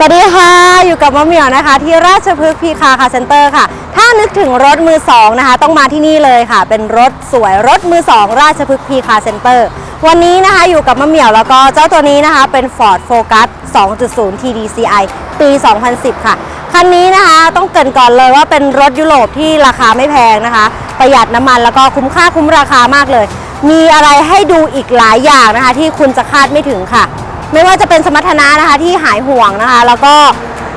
สวัสดีค่ะ อยู่กับมะเหมี่ยวนะคะ ที่ราชพฤกษ์พีคาคาเซ็นเตอร์ค่ะ ถ้านึกถึงรถมือสองนะคะ ต้องมาที่นี่เลยค่ะ เป็นรถสวยรถมือสองราชพฤกษ์พีคาเซ็นเตอร์วันนี้นะคะอยู่กับมะเหมี่ยวแล้วก็เจ้าตัวนี้นะคะ เป็น Ford Focus 2.0 TDCi ปี 2010 ค่ะ คันนี้นะคะต้องเกรินก่อนเลยว่าเป็นรถยุโรปที่ราคาไม่แพงนะคะ ประหยัดน้ำมันแล้วก็คุ้มค่าคุ้มราคามากเลย มีอะไรให้ดูอีกหลายอย่างนะคะ ที่คุณจะคาดไม่ถึงค่ะ ไม่ว่าจะเป็นสมรรถนะนะคะที่หายห่วงนะคะ แล้วก็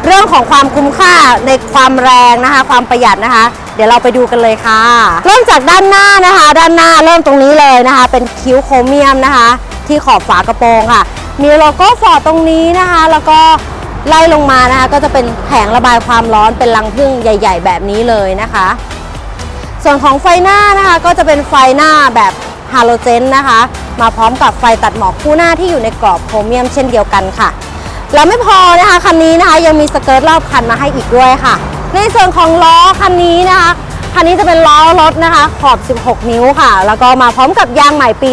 เรื่องของความคุ้มค่าในความแรงนะคะ ความประหยัดนะคะ เดี๋ยวเราไปดูกันเลยค่ะ เริ่มจากด้านหน้านะคะ ด้านหน้าเริ่มตรงนี้เลยนะคะ เป็นคิ้วโครเมียมนะคะ ที่ขอบฝากระโปรงค่ะ มีโลโก้ฟอร์ดตรงนี้นะคะ แล้วก็ไล่ลงมานะคะ ก็จะเป็นแผงระบายความร้อนเป็นรังผึ้งใหญ่ ๆ แบบนี้เลยนะคะ ส่วนของไฟหน้านะคะก็จะเป็นไฟหน้าแบบ ฮาโลเจนนะคะ มาพร้อมกับไฟตัดหมอกคู่หน้าที่อยู่ในกรอบโครเมียมเช่นเดียวกันค่ะ แล้วไม่พอนะคะคันนี้นะคะยังมีสเกิร์ตรอบคันมาให้อีกด้วยค่ะ ในส่วนของล้อคันนี้นะคะ คันนี้จะเป็นล้อรถนะคะขอบ 16 นิ้วค่ะ แล้วก็มาพร้อมกับยางใหม่ปี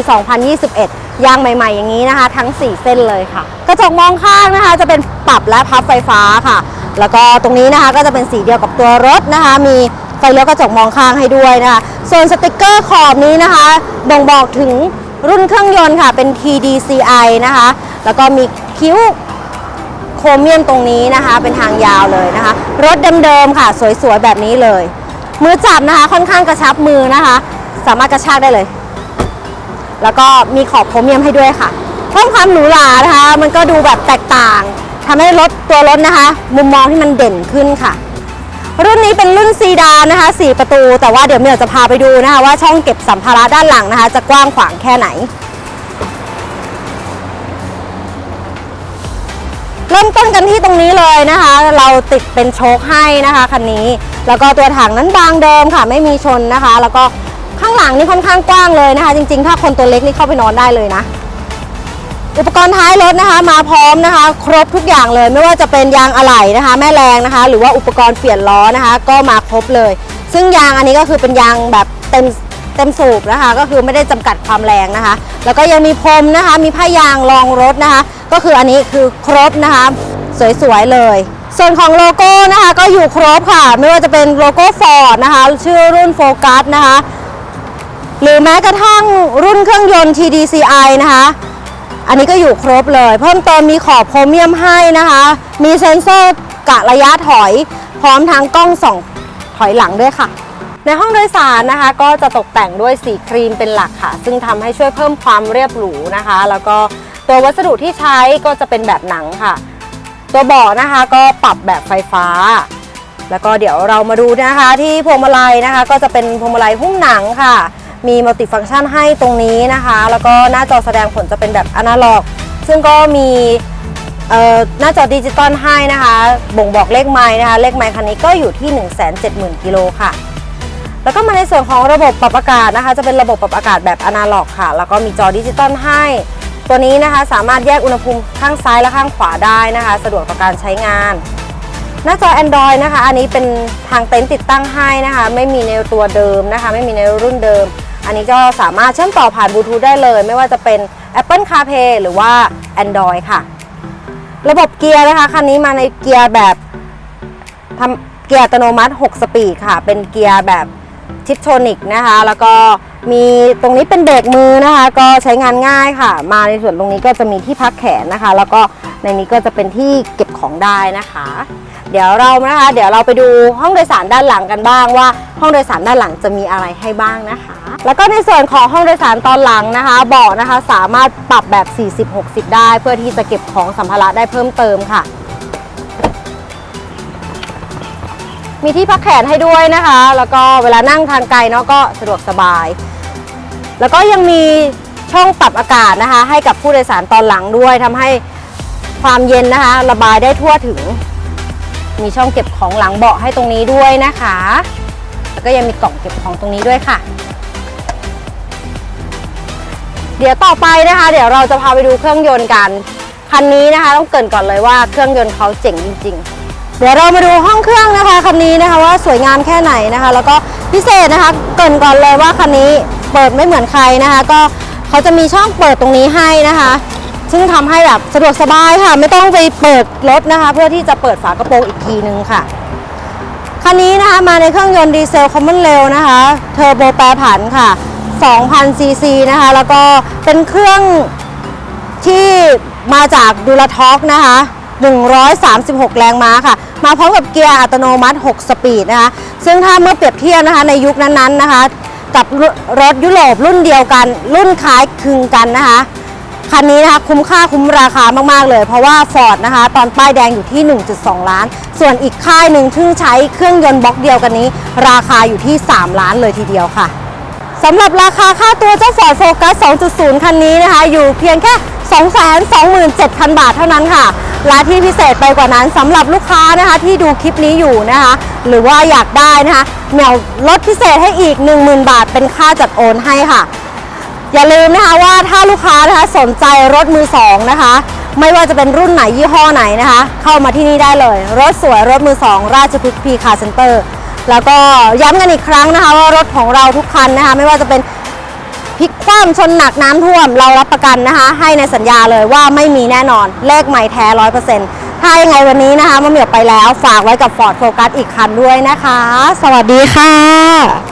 2021 ยางใหม่ๆ อย่างนี้นะคะ ทั้ง 4 เส้นเลยค่ะ กระจกมองข้างนะคะจะเป็นปรับและพับไฟฟ้าค่ะ แล้วก็ตรงนี้นะคะก็จะเป็นสีเดียวกับตัวรถนะคะ มี ไฟเลี้ยวกระจกมองข้างให้ด้วยนะคะส่วนสติกเกอร์ขอบนี้นะคะ บ่งบอกถึงรุ่นเครื่องยนต์ค่ะเป็น TDCi นะคะ แล้วก็มีคิ้วโครเมียมตรงนี้นะคะเป็นทางยาวเลยนะคะ รถเดิมๆค่ะ สวยๆ แบบนี้เลย มือจับนะคะค่อนข้างกระชับมือนะคะ สามารถกระชากได้เลย แล้วก็มีขอบโครเมียมให้ด้วยค่ะเพิ่มความหรูหรานะคะ มันก็ดูแบบแตกต่างทำให้รถตัวรถนะคะ มุมมองที่มันเด่นขึ้นค่ะ รุ่นนี้เป็นรุ่นซีดานนะคะ 4 ประตู แต่ว่าเดี๋ยวเมียจะพาไปดูนะคะว่าช่องเก็บสัมภาระด้านหลังนะคะ จะกว้างขวางแค่ไหน เริ่มต้นกันที่ตรงนี้เลยนะคะ เราติดเป็นโชคให้นะคะคันนี้ แล้วก็ตัวถังนั้นบางเดิมค่ะ ไม่มีชนนะคะ แล้วก็ข้างหลังนี่ค่อนข้างกว้างเลยนะคะ จริงๆ ถ้าคนตัวเล็กนี่เข้าไปนอนได้เลยนะ อุปกรณ์ท้ายรถนะคะมาพร้อมนะคะ ครบทุกอย่างเลยไม่ว่าจะเป็นยางอะไหล่นะคะ แม่แรงนะคะ หรือว่าอุปกรณ์เปลี่ยนล้อนะคะ ก็มาครบเลย ซึ่งยางอันนี้ก็คือเป็นยางแบบเต็มเต็มสูบนะคะ ก็คือไม่ได้จำกัดความแรงนะคะ แล้วก็ยังมีพรมนะคะ มีผ้ายางรองรถนะคะ ก็คืออันนี้คือครบนะคะ สวยๆเลย ส่วนของโลโก้นะคะก็อยู่ครบค่ะ ไม่ว่าจะเป็นโลโก้ฟอร์ดนะคะ ชื่อรุ่นโฟกัสนะคะ หรือแม้กระทั่งรุ่นเครื่องยนต์ TDCi นะคะ อันนี้ก็อยู่ครบเลย เพิ่มเติมมีขอบโครเมียมให้นะคะ มีเซ็นเซอร์กะระยะถอย พร้อมทั้งกล้องส่องถอยหลังด้วยค่ะ ในห้องโดยสารนะคะ ก็จะตกแต่งด้วยสีครีมเป็นหลักค่ะ ซึ่งทำให้ช่วยเพิ่มความเรียบหรูนะคะ แล้วก็ตัววัสดุที่ใช้ก็จะเป็นแบบหนังค่ะ ตัวเบาะนะคะก็ปรับแบบไฟฟ้า แล้วก็เดี๋ยวเรามาดูนะคะที่พวงมาลัยนะคะ ก็จะเป็นพวงมาลัยหุ้มหนังค่ะ มีมัลติฟังก์ชันให้ตรงนี้นะคะ แล้วก็หน้าจอแสดงผลจะเป็นแบบอนาล็อก ซึ่งก็มีหน้าจอดิจิตอลให้นะคะ บ่งบอกเลขไม้นะคะ เลขไม้คันนี้ก็อยู่ที่ 170,000 กิโลค่ะ แล้วก็มาในส่วนของระบบปรับอากาศนะคะ จะเป็นระบบปรับอากาศแบบอนาล็อกค่ะ แล้วก็มีจอดิจิตอลให้ ตัวนี้นะคะสามารถแยกอุณหภูมิข้างซ้ายและข้างขวาได้นะคะ สะดวกต่อการใช้งาน หน้าจอ Android นะคะ อันนี้เป็นทางเต็นท์ติดตั้งให้นะคะ ไม่มีในตัวเดิมนะคะ ไม่มีในรุ่นเดิม อันนี้ก็สามารถเชื่อมต่อผ่านบลูทูธได้เลย ไม่ว่าจะเป็น Apple CarPlay หรือว่า Android ค่ะ ระบบเกียร์นะคะ คันนี้มาในเกียร์แบบทำเกียร์อัตโนมัติ 6 สปีดค่ะ เป็นเกียร์แบบทิปโทนิกนะคะ แล้วก็มีตรงนี้เป็นเบรกมือนะคะ ก็ใช้งานง่ายค่ะ มาในส่วนตรงนี้ก็จะมีที่พักแขนนะคะ แล้วก็ในนี้ก็จะเป็นที่เก็บของได้นะคะ เดี๋ยวเรานะคะ เดี๋ยวเราไปดูห้องโดยสารด้านหลังกันบ้างว่า ห้องโดยสารด้านหลังจะมีอะไรให้บ้างนะคะ แล้วก็ในส่วนของห้องโดยสารตอนหลังนะคะเบาะนะคะ สามารถปรับแบบ 40-60 ได้ เพื่อที่จะเก็บของสัมภาระได้เพิ่มเติมค่ะ มีที่พักแขนให้ด้วยนะคะ แล้วก็เวลานั่งทางไกลเนาะก็สะดวกสบาย แล้วก็ยังมีช่องปรับอากาศนะคะ ให้กับผู้โดยสารตอนหลังด้วยทำให้ความเย็นนะคะ ระบายได้ทั่วถึง มีช่องเก็บของหลังเบาะให้ตรงนี้ด้วยนะคะ แล้วก็ยังมีกล่องเก็บของตรงนี้ด้วยค่ะ เดี๋ยวต่อไปนะคะ เดี๋ยวเราจะพาไปดูเครื่องยนต์กันคันนี้นะคะต้องเกรินก่อนเลยว่าเครื่องยนต์เขาเจ๋งจริง ๆ เดี๋ยวเรามาดูห้องเครื่องนะคะคันนี้นะคะว่าสวยงามแค่ไหนนะคะ แล้วก็พิเศษนะคะเกรินก่อนเลยว่าคันนี้เปิดไม่เหมือนใครนะคะ ก็เขาจะมีช่องเปิดตรงนี้ให้นะคะ ซึ่งทำให้แบบสะดวกสบายค่ะ ไม่ต้องไปเปิดรถนะคะ เพื่อที่จะเปิดฝากระโปรงอีกทีนึงค่ะคันนี้นะคะมาในเครื่องยนต์ดีเซลคอมมอนเรลนะคะเทอร์โบแปรผันค่ะ 2,000ซีซีนะคะ แล้วก็เป็นเครื่องที่มาจากดูลท็อกนะคะ 136 แรงม้าค่ะ มาพร้อมกับเกียร์อัตโนมัติ 6 สปีดนะคะ ซึ่งถ้าเมื่อเปรียบเทียบนะคะในยุคนั้นๆนะคะ กับรถยุโรปรุ่นเดียวกัน รุ่นคล้ายคลึงกันนะคะ คันนี้นะคะคุ้มค่าคุ้มราคามากๆเลย เพราะว่า Ford นะคะ ตอนป้ายแดงอยู่ที่ 1.2 ล้าน ส่วนอีกค่ายหนึ่งซึ่งใช้เครื่องยนต์บล็อกเดียวกันนี้ ราคาอยู่ที่ 3 ล้านเลยทีเดียวค่ะ สำหรับราคาค่าตัวเจ้า Ford Focus 2.0 คันนี้นะคะ อยู่เพียงแค่ 227,000 บาทเท่านั้นค่ะ และที่พิเศษไปกว่านั้นสำหรับลูกค้านะคะที่ดูคลิปนี้อยู่นะคะ หรือว่าอยากได้นะคะเหมียวลดพิเศษให้อีก 10,000 บาทเป็นค่าจัดโอนให้ค่ะ อย่าลืมนะคะว่าถ้าลูกค้านะคะสนใจรถมือสองนะคะ ไม่ว่าจะเป็นรุ่นไหนยี่ห้อไหนนะคะ เข้ามาที่นี่ได้เลย รถสวยรถมือสองราชพฤกษ์พีคาร์เซ็นเตอร์ แล้วก็ย้ำกันอีกครั้งนะคะว่ารถของเราทุกคันนะคะไม่ว่าจะเป็นพลิกคว่ำชนหนักน้ำท่วมเรารับประกันนะคะ ให้ในสัญญาเลยว่าไม่มีแน่นอนเลขใหม่แท้ร้อยเปอร์เซ็นต์ถ้ายังไงวันนี้นะคะมะเหมียวไปแล้วฝากไว้กับ Ford Focus อีกคันด้วยนะคะ สวัสดีค่ะ